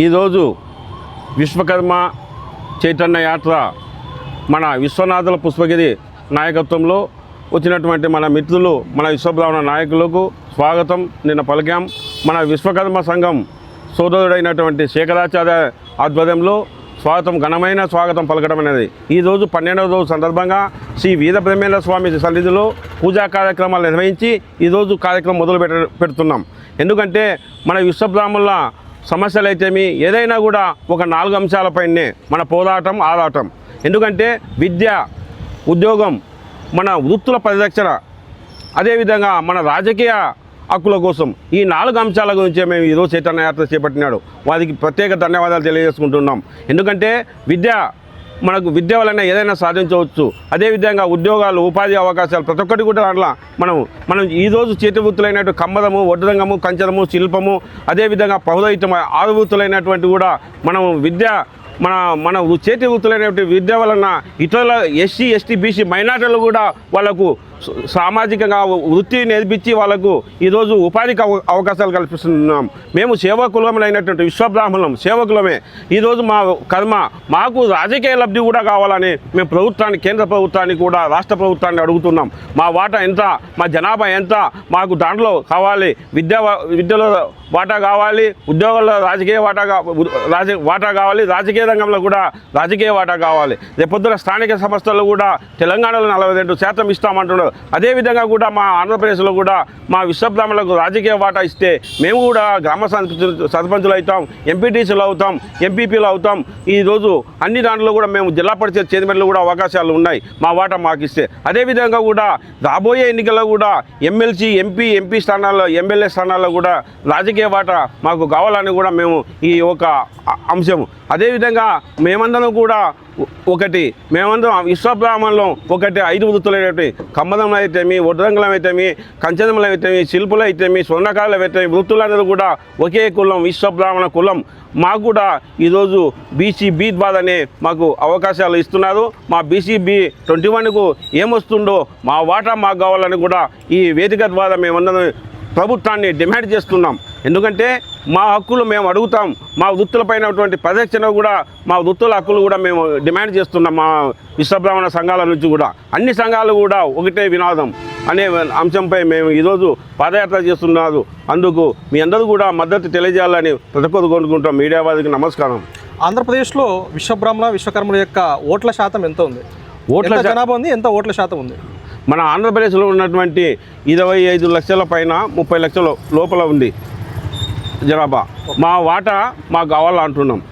ఈరోజు విశ్వకర్మ చైతన్య యాత్ర మన విశ్వనాథుల పుష్పగిరి నాయకత్వంలో వచ్చినటువంటి మన మిత్రులు మన విశ్వబ్రాహ్మణ నాయకులకు స్వాగతం. నిన్న పలికాం. మన విశ్వకర్మ సంఘం సోదరుడైనటువంటి శేఖరాచార్య ఆధ్వర్యంలో స్వాగతం ఘనమైన స్వాగతం పలకడం అనేది. ఈరోజు పన్నెండవ రోజు సందర్భంగా శ్రీ వీరబ్రహ్మేంద్ర స్వామి సన్నిధిలో పూజా కార్యక్రమాలు నిర్వహించి ఈరోజు కార్యక్రమం మొదలు పెట్టు పెడుతున్నాం. ఎందుకంటే మన విశ్వబ్రాహ్మణుల సమస్యలు అయితేమి ఏదైనా కూడా ఒక నాలుగు అంశాలపైనే మన పోరాటం ఆరాటం. ఎందుకంటే విద్య ఉద్యోగం మన వృత్తుల పరిరక్షణ అదేవిధంగా మన రాజకీయ హక్కుల కోసం ఈ నాలుగు అంశాల గురించే మేము ఈరోజు చైతన్య యాత్ర చేపట్టినాడు. వారికి ప్రత్యేక ధన్యవాదాలు తెలియజేసుకుంటున్నాం. ఎందుకంటే విద్య మనకు విద్య వలన ఏదైనా సాధించవచ్చు. అదేవిధంగా ఉద్యోగాలు ఉపాధి అవకాశాలు ప్రతి ఒక్కటి కూడా దాంట్లో మనం మనం ఈరోజు చేతి వృత్తులైనటువంటి కమ్మదము వడ్రంగము కంచరము శిల్పము అదేవిధంగా పౌరోహితం ఆరు వృత్తులైనటువంటి కూడా మనం విద్య మన మన చేతి వృత్తులైనటువంటి విద్య వలన ఇతరుల ఎస్సీ ఎస్టీ బీసీ మైనార్టీలు కూడా వాళ్ళకు సామాజికంగా వృత్తి నేర్పించి వాళ్ళకు ఈరోజు ఉపాధికి అవ- అవకాశాలు కల్పిస్తున్నాం. మేము సేవకులమైనటువంటి విశ్వబ్రాహ్మణం సేవకులమే. ఈరోజు మా కర్మ మాకు రాజకీయ లబ్ధి కూడా కావాలని మేము ప్రభుత్వాన్ని కేంద్ర ప్రభుత్వాన్ని కూడా రాష్ట్ర ప్రభుత్వాన్ని అడుగుతున్నాం. మా వాటా ఎంత మా జనాభా ఎంత మాకు దాంట్లో కావాలి విద్య విద్యలో వాటా కావాలి ఉద్యోగాల్లో రాజకీయ వాటా రాజ వాటా కావాలి రాజకీయ రంగంలో కూడా రాజకీయ వాటా కావాలి. రేపొద్దున స్థానిక సంస్థలు కూడా తెలంగాణలో నలభై రెండు శాతం ఇస్తామంటున్నారు. అదేవిధంగా కూడా మా ఆంధ్రప్రదేశ్లో కూడా మా విశ్వబ్రాహ్మణులకు రాజకీయ వాటా ఇస్తే మేము కూడా గ్రామ సర్పంచులు అవుతాం ఎంపీటీసీలు అవుతాం ఎంపీపీలు అవుతాం. ఈరోజు అన్ని దాంట్లో కూడా మేము జిల్లా పరిషత్ చైర్మన్లు కూడా అవకాశాలు ఉన్నాయి మా వాటా మాకు ఇస్తే. అదేవిధంగా కూడా రాబోయే ఎన్నికల్లో కూడా ఎమ్మెల్సీ ఎంపీ ఎంపీ స్థానాల్లో ఎమ్మెల్యే స్థానాల్లో కూడా రాజకీయ వాటా మాకు కావాలని కూడా మేము ఈ ఒక అంశము. అదేవిధంగా అదేవిధంగా మేమందరం కూడా ఒకటి మేమందరం విశ్వబ్రాహ్మణులం ఒకటి ఐదు వృత్తులైనటువంటి కమ్మదములు అయితేమి వడ్రంగులం అయితేమి కంచదములు అయితేమి శిల్పులు అయితేమి స్వర్ణకారులు అయితేమి వృత్తులందరూ కూడా ఒకే కులం విశ్వబ్రాహ్మణ కులం. మాకు కూడా ఈరోజు బీసీ బీ ద్వారానే మాకు అవకాశాలు ఇస్తున్నారు. మా బీసీ బీ ట్వంటీ వన్కు ఏమొస్తుందో మా వాటా మాకు కావాలని కూడా ఈ వేదిక ద్వారా మేమందరం ప్రభుత్వాన్ని డిమాండ్ చేస్తున్నాం. ఎందుకంటే మా హక్కులు మేము అడుగుతాం. మా వృత్తులపైనటువంటి పరిరక్షణ కూడా మా వృత్తుల హక్కులు కూడా మేము డిమాండ్ చేస్తున్నాం మా విశ్వబ్రాహ్మణ సంఘాల నుంచి కూడా. అన్ని సంఘాలు కూడా ఒకటే వినాదం అనే అంశంపై మేము ఈరోజు పాదయాత్ర చేస్తున్నారు. అందుకు మీ అందరూ కూడా మద్దతు తెలియజేయాలని ప్రతి ఒక్కరు కోరుకుంటాం మీడియా వారికి నమస్కారం. ఆంధ్రప్రదేశ్లో విశ్వబ్రాహ్మణ విశ్వకర్మల యొక్క ఓట్ల శాతం ఎంత ఉంది. ఓట్ల జనాభా ఉంది ఎంత ఓట్ల శాతం ఉంది? మన ఆంధ్రప్రదేశ్లో ఉన్నటువంటి ఇరవై ఐదు లక్షల పైన ముప్పై లక్షల లోపల ఉంది జనాభా. మా వాటా మాకు కావాలంటున్నాం.